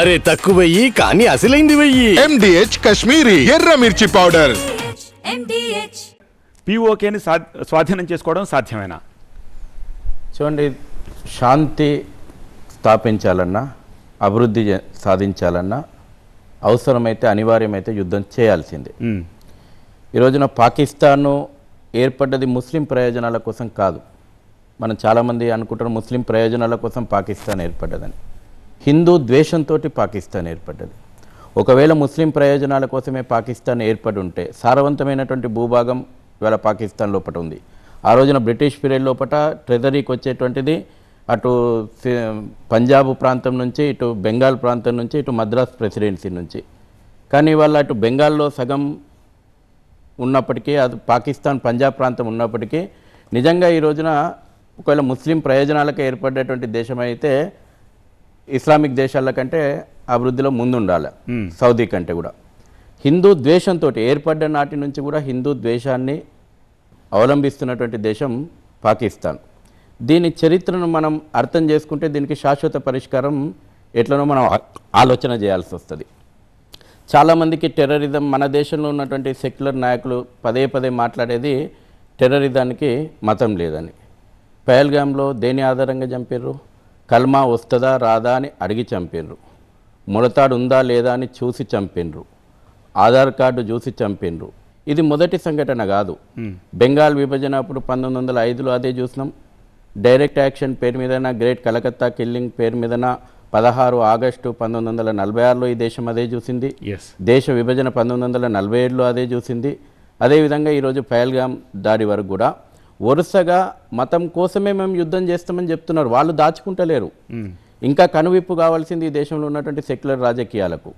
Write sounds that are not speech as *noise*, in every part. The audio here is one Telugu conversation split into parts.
అరే తక్కువ వెయ్యి కానీ అసలైంది వెయ్యి. ఎండిహెచ్ కశ్మీరీ ఎర్ర మిర్చి పౌడర్. MDH పీఓకేని స్వాధీనం చేసుకోవడం సాధ్యమేనా? చూడండి శాంతి స్థాపించాలన్నా అభివృద్ధి చే- సాధించాలన్నా అవసరమైతే అనివార్యమైతే యుద్ధం చేయాల్సిందే. మ్మ్. ఈ రోజున పాకిస్తాను ఏర్పడ్డది ముస్లిం ప్రయోజనాల కోసం కాదు. మనం చాలామంది అనుకుంటారు ముస్లిం ప్రయోజనాల కోసం పాకిస్తాన్ ఏర్పడ్డదని. హిందూ ద్వేషంతో పాకిస్తాన్ ఏర్పడ్డది. ఒకవేళ ముస్లిం ప్రయోజనాల కోసమే పాకిస్తాన్ ఏర్పడి ఉంటే సారవంతమైనటువంటి భూభాగం ఇవాళ పాకిస్తాన్ లోపల ఉంది. ఆ రోజున బ్రిటిష్ పీరియడ్ లోపల ట్రెజరీకి వచ్చేటువంటిది అటు పంజాబ్ ప్రాంతం నుంచి ఇటు బెంగాల్ ప్రాంతం నుంచి ఇటు మద్రాస్ ప్రెసిడెన్సీ నుంచి. కానీ ఇవాళ అటు బెంగాల్లో సగం ఉన్నప్పటికీ అది పాకిస్తాన్ పంజాబ్ ప్రాంతం ఉన్నప్పటికీ నిజంగా ఈ రోజున ఒకవేళ ముస్లిం ప్రయోజనాలకు ఏర్పడేటువంటి దేశం అయితే ఇస్లామిక్ దేశాల కంటే అభివృద్ధిలో ముందుండాలి. సౌదీ కంటే కూడా. హిందూ ద్వేషంతో ఏర్పడ్డ నాటి నుంచి కూడా హిందూ ద్వేషాన్ని అవలంబిస్తున్నటువంటి దేశం పాకిస్తాన్. దీని చరిత్రను మనం అర్థం చేసుకుంటే దీనికి శాశ్వత పరిష్కారం ఎట్లనో మనం ఆలోచన చేయాల్సి వస్తుంది. చాలామందికి టెర్రరిజం మన దేశంలో ఉన్నటువంటి సెక్యులర్ నాయకులు పదే పదే మాట్లాడేది టెర్రరిజానికి మతం లేదని. పహల్గామ్లో దేని ఆధారంగా చంపారు కల్మా వస్తుందా రాదా అని అడిగి చంపారు ముడతాడు ఉందా లేదా అని చూసి చంపిండ్రు ఆధార్ కార్డు చూసి చంపిండ్రు ఇది మొదటి సంఘటన కాదు. బెంగాల్ విభజన అప్పుడు పంతొమ్మిది వందల ఐదులో అదే చూసినాం. డైరెక్ట్ యాక్షన్ పేరు మీదన గ్రేట్ కలకత్తా కిల్లింగ్ పేరు మీదన పదహారు ఆగస్టు పంతొమ్మిది వందల నలభై ఆరులో ఈ దేశం అదే చూసింది. దేశ విభజన పంతొమ్మిది వందల నలభై ఏడులో అదే చూసింది. అదేవిధంగా ఈరోజు పహల్గామ్ దాడి వరకు కూడా వరుసగా మతం కోసమే మేము యుద్ధం చేస్తామని చెప్తున్నారు. వాళ్ళు దాచుకుంటలేరు. ఇంకా కనువిప్పు కావాల్సింది ఈ దేశంలో ఉన్నటువంటి సెక్యులర్ రాజకీయాలకు.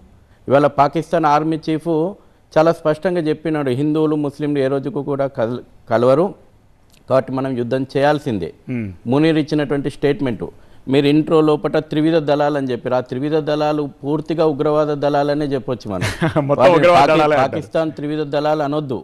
ఇవాళ పాకిస్తాన్ ఆర్మీ చీఫ్ చాలా స్పష్టంగా చెప్పినాడు. హిందువులు ముస్లింలు ఏ రోజుకు కూడా కల కలవరు. కాబట్టి మనం యుద్ధం చేయాల్సిందే. మునీర్ ఇచ్చినటువంటి స్టేట్మెంటు. మీరు ఇంట్రో లోపల త్రివిధ దళాలు అని చెప్పారు. ఆ త్రివిధ దళాలు పూర్తిగా ఉగ్రవాద దళాలనే చెప్పొచ్చు మనం. *laughs* పాకిస్తాన్ త్రివిధ దళాలు అనొద్దు.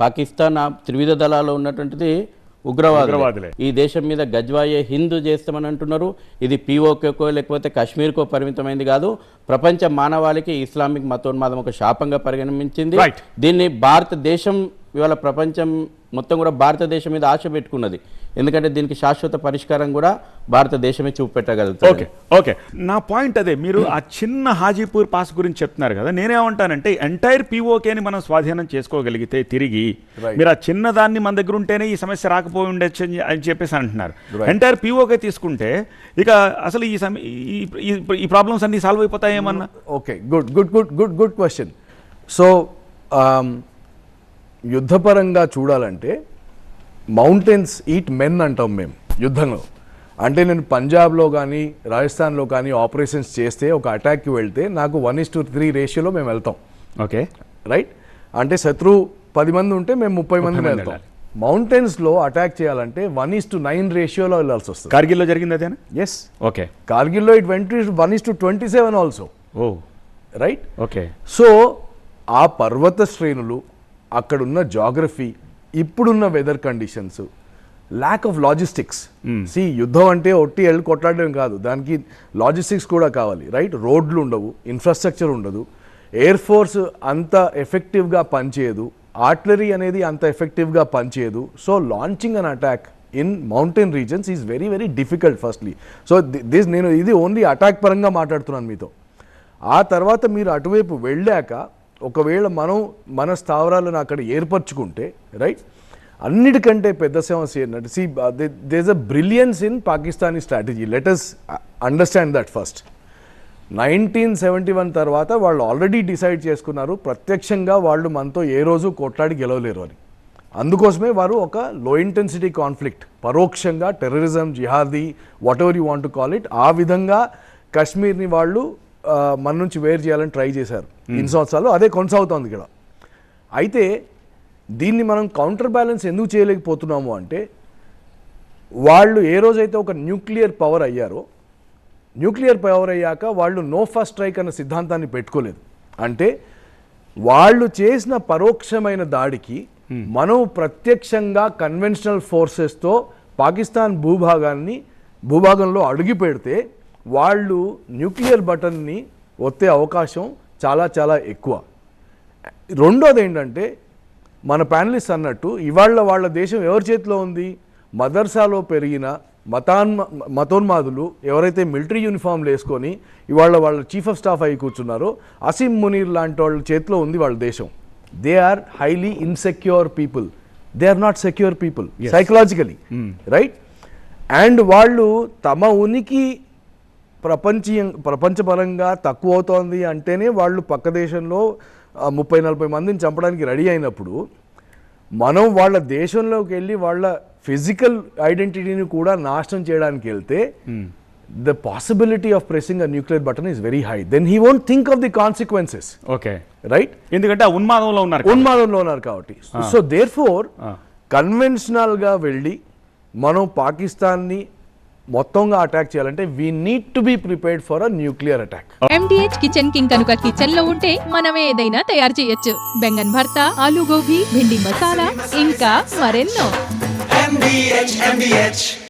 పాకిస్తాన్ ఆ త్రివిధ దళాలు ఉన్నటువంటిది ఉగ్రవాదులే. ఈ దేశం మీద గజ్వాయే హిందూ చేస్తామని అంటున్నారు ఇది పీఓకేకో లేకపోతే కాశ్మీర్కో పరిమితమైంది కాదు ప్రపంచ మానవాళికి ఇస్లామిక్ మతోన్మాదం ఒక శాపంగా పరిగణించింది. దీన్ని భారతదేశం ఇవాళ ప్రపంచం మొత్తం కూడా భారతదేశం మీద ఆశ పెట్టుకున్నది. ఎందుకంటే దీనికి శాశ్వత పరిష్కారం కూడా భారతదేశమే చూపెట్టగలుగుతుంది. Okay okay. నా పాయింట్ అదే మీరు ఆ చిన్న హాజీపూర్ పాస్ గురించి చెప్తున్నారు కదా నేనేమంటానంటే ఎంటైర్ పీఓకేని మనం స్వాధీనం చేసుకోగలిగితే తిరిగి మీరు ఆ చిన్న దాన్ని మన దగ్గర ఉంటేనే ఈ సమస్య రాకపోయి ఉండొచ్చు అని- చెప్పేసి అంటున్నారు. ఎంటైర్ పీఓకే తీసుకుంటే ఇక అసలు ఈ సమ ఈ- ఈ- ఈ ప్రాబ్లమ్స్ అన్ని solve అయిపోతాయేమన్నా? Okay good good good good good question so um, యుద్ధపరంగా చూడాలంటే మౌంటైన్స్ ఈట్ మెన్ అంటాం మేము యుద్ధంలో. అంటే నేను పంజాబ్లో కానీ రాజస్థాన్లో కానీ ఆపరేషన్స్ చేస్తే ఒక అటాక్కి వెళ్తే నాకు వన్ ఇస్ టు త్రీ రేషియోలో మేము వెళ్తాం. ఓకే. రైట్? అంటే శత్రువు పది మంది ఉంటే మేము ముప్పై మంది వెళ్తాం. మౌంటైన్స్లో అటాక్ చేయాలంటే వన్ ఇస్ టు నైన్ రేషియోలో వెళ్ళాల్సి వస్తుంది. కార్గిల్లో జరిగింది అదేనా? Yes okay. కార్గిల్లో it went one is to twenty seven also oh. Right okay. So ఆ పర్వత శ్రేణులు అక్కడున్న జాగ్రఫీ ఇప్పుడున్న weather conditions lack of logistics C యుద్ధం అంటే ఒట్టి ఎళ్ళు కొట్లాడడం కాదు. దానికి లాజిస్టిక్స్ కూడా కావాలి రైట్ రోడ్లు ఉండవు ఇన్ఫ్రాస్ట్రక్చర్ ఉండదు. ఎయిర్ ఫోర్స్ అంత ఎఫెక్టివ్గా పనిచేయదు. ఆర్టిలరీ అనేది అంత ఎఫెక్టివ్గా పనిచేయదు. So launching an attack in mountain regions is very very difficult firstly so this నేను ఇది ఓన్లీ అటాక్ పరంగా మాట్లాడుతున్నాను మీతో. ఆ తర్వాత మీరు అటువైపు వెళ్ళాక ఒకవేళ మనం మన స్థావరాలను అక్కడ ఏర్పరచుకుంటే రైట్ అన్నిటికంటే పెద్ద సమస్య ఏంటంటే see there's a brilliance in Pakistani strategy let's understand that first nineteen seventy one తర్వాత వాళ్ళు ఆల్రెడీ డిసైడ్ చేసుకున్నారు ప్రత్యక్షంగా వాళ్ళు మనతో ఏ రోజు కొట్లాడి గెలవలేరు అని. అందుకోసమే వారు ఒక లో ఇంటెన్సిటీ కాన్ఫ్లిక్ట్ పరోక్షంగా terrorism jihadi whatever you want to call it ఆ విధంగా కాశ్మీర్ని వాళ్ళు మన నుంచి వేరు చేయాలని ట్రై చేశారు. ఇన్ని సంవత్సరాలు అదే కొనసాగుతోంది ఇక్కడ. అయితే దీన్ని మనం కౌంటర్ బ్యాలెన్స్ ఎందుకు చేయలేకపోతున్నాము అంటే వాళ్ళు ఏ రోజైతే ఒక న్యూక్లియర్ పవర్ అయ్యారో న్యూక్లియర్ పవర్ అయ్యాక వాళ్ళు నో ఫస్ట్ స్ట్రైక్ అన్న సిద్ధాంతాన్ని పెట్టుకోలేదు. అంటే వాళ్ళు చేసిన పరోక్షమైన దాడికి మనం ప్రత్యక్షంగా కన్వెన్షనల్ ఫోర్సెస్తో పాకిస్తాన్ భూభాగాన్ని భూభాగంలో అడుగు పెడితే వాళ్ళు న్యూక్లియర్ బటన్ని వచ్చే అవకాశం చాలా చాలా ఎక్కువ. రెండోది ఏంటంటే మన ప్యానలిస్ట్ అన్నట్టు ఇవాళ వాళ్ళ దేశం ఎవరి చేతిలో ఉంది? మదర్సాలో పెరిగిన మతాన్మ మతోన్మాదులు ఎవరైతే మిలిటరీ యూనిఫామ్లు వేసుకొని ఇవాళ వాళ్ళ చీఫ్ ఆఫ్ స్టాఫ్ అయి కూర్చున్నారో అసీం మునీర్ లాంటి వాళ్ళ చేతిలో ఉంది వాళ్ళ దేశం. They are highly insecure people. They are not secure people psychologically. Right? And వాళ్ళు తమ ఉనికి ప్రపంచీయ ప్రపంచపరంగా తక్కువ అవుతోంది అంటేనే వాళ్ళు పక్క దేశంలో ముప్పై నలభై మందిని చంపడానికి రెడీ అయినప్పుడు మనం వాళ్ళ దేశంలోకి వెళ్ళి వాళ్ళ ఫిజికల్ ఐడెంటిటీని కూడా నాశనం చేయడానికి వెళ్తే the possibility of pressing a nuclear button is very high. Then he won't think of the consequences okay. Right ఎందుకంటే ఉన్మాదంలో ఉన్నారు. ఉన్మాదంలో ఉన్నారు కాబట్టి. సో దేర్ ఫోర్ కన్వెన్షనల్గా వెళ్ళి మనం పాకిస్తాన్ని మొత్తంగా అటాక్ చేయాలంటే we need to be prepared for a nuclear attack MDH kitchen king కనుక కిచెన్లో ఉంటే మనం ఏదైనా తయారు చేయొచ్చు. బెంగన్ భర్త ఆలు గోబీ భిండి మసాలా ఇంకా మరెన్నో. MDH, MDH.